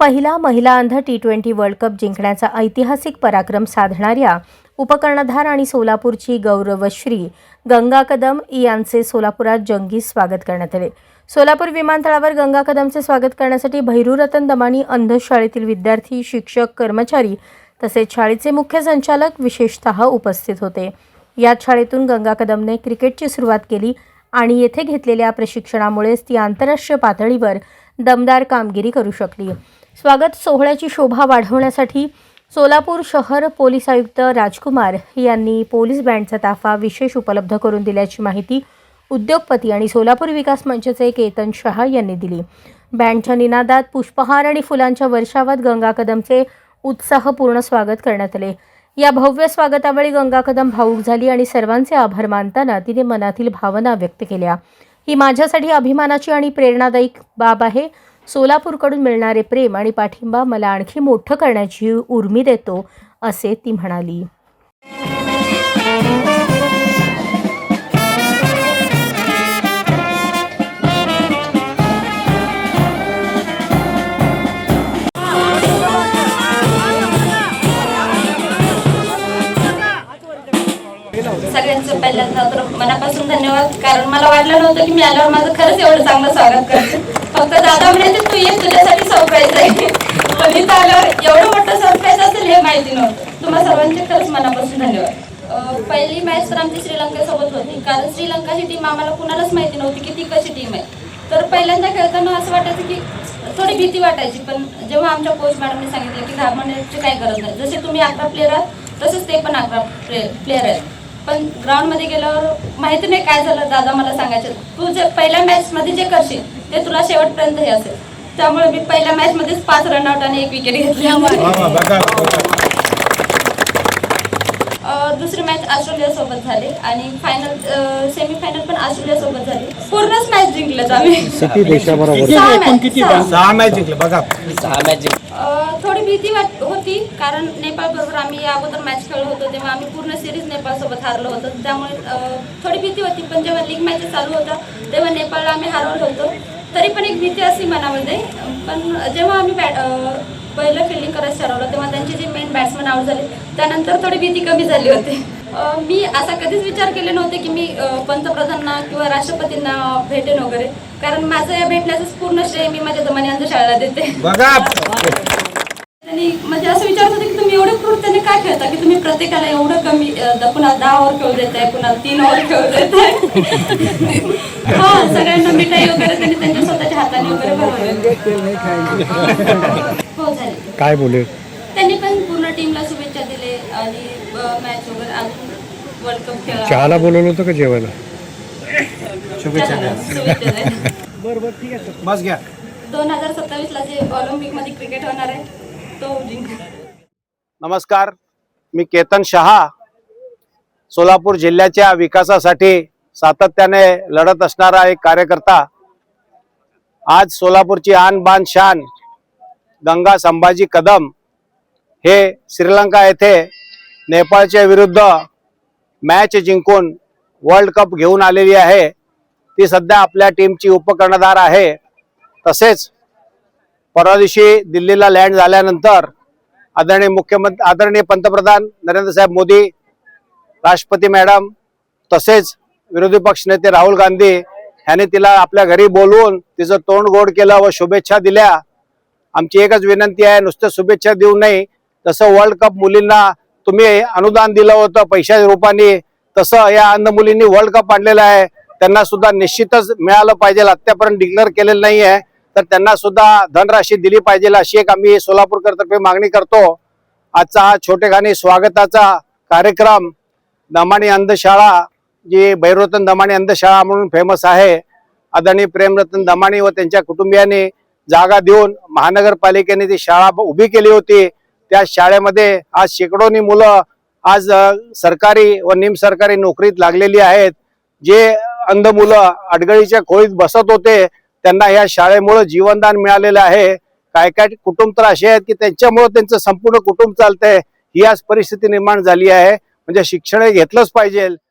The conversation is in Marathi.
पहिला महिला अंध टी ट्वेंटी वर्ल्ड कप जिंकण्याचा ऐतिहासिक पराक्रम साधणाऱ्या उपकर्णधार आणि सोलापूरची गौरवश्री गंगा कदम यांचे सोलापुरात जंगी स्वागत करण्यात आले. सोलापूर विमानतळावर गंगा कदमचे स्वागत करण्यासाठी भैरूरतन दमानी अंध शाळेतील विद्यार्थी शिक्षक कर्मचारी तसेच शाळेचे मुख्य संचालक विशेषतः उपस्थित होते. याच शाळेतून गंगा कदमने क्रिकेटची सुरुवात केली आणि येथे घेतलेल्या प्रशिक्षणामुळेच ती आंतरराष्ट्रीय पातळीवर दमदार कामगिरी करू शकली. स्वागत सोहळ्याची शोभा वाढवण्यासाठी सोलापूर शहर पोलीस आयुक्त राजकुमार यांनी पोलीस बँडचा ताफा विशेष उपलब्ध करून दिल्याची माहिती उद्योगपती आणि सोलापूर विकास मंचचे केतन शहा यांनी दिली. बँडच्या निनादात पुष्पहार आणि फुलांच्या वर्षावात गंगा कदमचे उत्साहपूर्ण स्वागत करण्यात आले. या भव्य स्वागतावेळी गंगा कदम भाऊक झाली आणि सर्वांचे आभार मानताना तिने मनातील भावना व्यक्त केल्या. ही माझ्यासाठी अभिमानाची आणि प्रेरणादायी बाब आहे. सोलापूरकडून मिळणारे प्रेम आणि पाठिंबा मला आणखी मोठं करण्याची उर्मी देतो असे ती म्हणाली. सगळ्यांचं पहिल्यांदा तर मनापासून धन्यवाद. कारण मला वाटलं नव्हतं की मी आल्यावर माझं खरंच एवढं चांगलं स्वागत करते. फक्त दादा म्हणे तू ये तुझ्यासाठी सरप्राईज आहे पण इथं आल्यावर एवढं मोठं सरप्राईज असेल हे माहिती नव्हतं. तुम्हा सर्वांचे खरंच मनापासून धन्यवाद. पहिली मॅच तर आमची श्रीलंकेसोबत होती. कारण श्रीलंका ही टीम आम्हाला कुणालाच माहिती नव्हती की ती कशी टीम आहे. तर पहिल्यांदा खेळताना असं वाटायचं की थोडी भीती वाटायची पण जेव्हा आमच्या कोच मॅडमने सांगितलं की घाबरण्याची काही गरज नाही. जसे तुम्ही अकरा प्लेअर आहात तसेच ते पण अकरा प्लेअर आहेत. पण ग्राउंडमध्ये गेल्यावर माहिती नाही काय झालं. दादा मला सांगायचे तू जे पहिल्या मॅचमध्ये जे करशील ते तुला शेवटपर्यंत हे असेल. त्यामुळे मी पहिल्या मॅचमध्येच पाच रनआउट आणि एक विकेट घेतली. अं, दुसरी मॅच ऑस्ट्रेलिया सोबत झाली आणि फायनल सेमी फायनल पण ऑस्ट्रेलिया सोबत झाली. पूर्णच मॅच जिंकलेत आम्ही. सहा मॅच जिंकले बघा. सहा मॅच अं, थोडी भीती वाट होती कारण नेपाळ बरोबर आम्ही या अगोदर मॅच खेळलो होतो तेव्हा आम्ही पूर्ण सिरीज नेपाळ सोबत हारलो होतो. त्यामुळे अं, थोडी भीती होती पण जेव्हा लीग मॅचेस चालू होता तेव्हा नेपाळला आम्ही हरवलं होतो. तरी पण एक भीती असते मनामध्ये. पण जेव्हा आम्ही बॅट पहिलं फिल्डिंग करायचं ठरवलं तेव्हा त्यांचे जे मेन बॅट्समन आउट झाले त्यानंतर थोडी भीती कमी झाली होती. मी असा कधीच विचार केले नव्हते की मी पंतप्रधानांना किंवा राष्ट्रपतींना भेटेन वगैरे. कारण माझं या भेटण्याचं पूर्ण श्रेय मी माझ्या दमानी शाळेला देते. त्यांनी म्हणजे असं विचारत होते की तुम्ही एवढे क्रूरतेने काय खेळता? की तुम्ही प्रत्येकाला एवढं कमी कुणाला दहा ओव्हर खेळू देताय कुणाला तीन ओव्हर खेळू देताय. हा सगळ्यांना मिठाई वगैरे त्यांनी वगैरे बनवले हो झाले. काय बोले त्यांनी पण पूर्ण टीमला शुभेच्छा दिले आणि मॅच वगैरे अजून वर्ल्ड कप खेळा चहाला बोलवलं होतं का जेवायला? शुभेच्छा द्या. शुभेच्छा द्या. बस घ्या. दोन हजार सत्तावीस ला जे ऑलिम्पिकमध्ये क्रिकेट होणार आहे तो जिंक. नमस्कार मी केतन शहा. सोलापूर जिल्ह्याच्या विकासासाठी सातत्याने लढत असणारा एक कार्यकर्ता आज सोलापूरची आन बान शान गंगा संभाजी कदम हे श्रीलंका येथे नेपाळच्या विरुद्ध मॅच जिंकून वर्ल्ड कप घेऊन आलेली आहे. ती सध्या आपल्या टीमची उपकर्णधार आहे. तसेच परवा दिवशी दिल्लीला लँड झाल्यानंतर आदरणीय मुख्यमंत्री आदरणीय पंतप्रधान नरेंद्र साहेब मोदी राष्ट्रपती मॅडम तसेच विरोधी पक्ष नेते राहुल गांधी ह्याने तिला आपल्या घरी बोलवून तिचं तोंड गोड केलं व शुभेच्छा दिल्या. आमची एकच विनंती आहे नुसतं शुभेच्छा देऊ नये. तसं वर्ल्ड कप मुलींना तुम्ही अनुदान दिलं होतं पैशा रूपाने. तसं या अंध मुलींनी वर्ल्ड कप आणलेलं आहे. त्यांना सुद्धा निश्चितच मिळालं पाहिजे. आत्तापर्यंत डिक्लेअर केलेलं नाही आहे. तर त्यांना सुद्धा धनराशी दिली पाहिजे अशी एक आम्ही सोलापूरकरतर्फे मागणी करतो. आजचा हा छोटेखानी स्वागताचा कार्यक्रम. दमाणी अंधशाळा. जी भैरवतन दमाणी अंधशाळा म्हणून फेमस आहे आदरणीय प्रेमरतन दमाणी व त्यांच्या कुटुंबियांनी जागा देऊन महानगरपालिकेने ती शाळा उभी केली होती. त्या शाळेमध्ये आज शेकडोनी मुलं आज सरकारी व निम सरकारी नोकरीत लागलेली आहेत. जे अंध मुलं अडगळीच्या खोळीत बसत होते त्यांना या शाळेमुळे जीवनदान मिळालेलं आहे. काय काय कुटुंब तर असे आहेत की त्यांच्यामुळे त्यांचं संपूर्ण कुटुंब चालतंय. ही आज परिस्थिती निर्माण झाली आहे. म्हणजे शिक्षण घेतलंच पाहिजे.